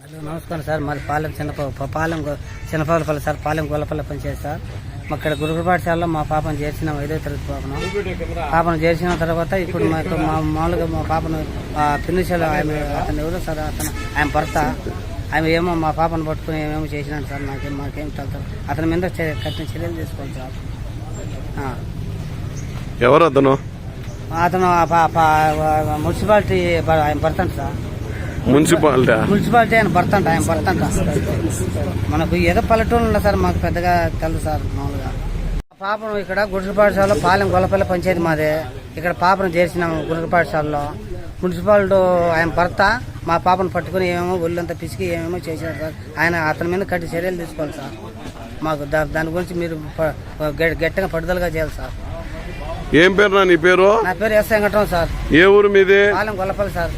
Hello నమస్కారం sir. మరి Palem Chinna Palem Chinnapalapalli sir. Palem Gollapalli పనిచేస్తా సార్. మా ఇక్కడ గురుకుల పాఠశాలలో మా పాపను చేర్చినాం ఐదో తరగతి పాపను. పాపను చేర్చిన తర్వాత ఇప్పుడు మాకు మా మామూలుగా మా పాపను పిన్నిశాల ఆమె అతను ఎవరో సార్? అతను ఆయన భర్త. ఆమె ఏమో మా పాపను పట్టుకుని ఏమేమో చేసినాడు సార్. నాకేం మాకేం తెలుసు అతని మీద కఠిన చర్యలు తీసుకోండి సార్. ఎవరు అతను? అతను మున్సిపాలిటీ ఆయన భర్త సార్. మున్సిపాలిటీ? మున్సిపాలిటీ ఆయన భర్త అంట ఆయన భర్త అంట మనకు ఏదో పల్లెటూరు ఉండే సార్ మాకు పెద్దగా తెలుసు సార్ మామూలుగా. పాపను ఇక్కడ గుడిసె పాఠశాలలో పాలెం గొల్లపల్లి పంచాయతీ మాదే. ఇక్కడ పాపను చేర్చినాము గుడిసె పాఠశాలలో. మున్సిపాలిటీ ఆయన భర్త మా పాపను పట్టుకుని ఏమేమో ఒళ్ళంతా పిసికి ఏమేమో చేశాడు సార్. ఆయన అతని మీద కట్టి చర్యలు తీసుకోవాలి సార్. మాకు దాని గురించి మీరు గట్టిగా పట్టుదలగా చేయాలి సార్. ఏం పేరు నా నీ పేరు? నా పేరు ఎస్ వెంకటరావు సార్. ఏ ఊరు మీది? పాలెం గొల్లపల్లి సార్.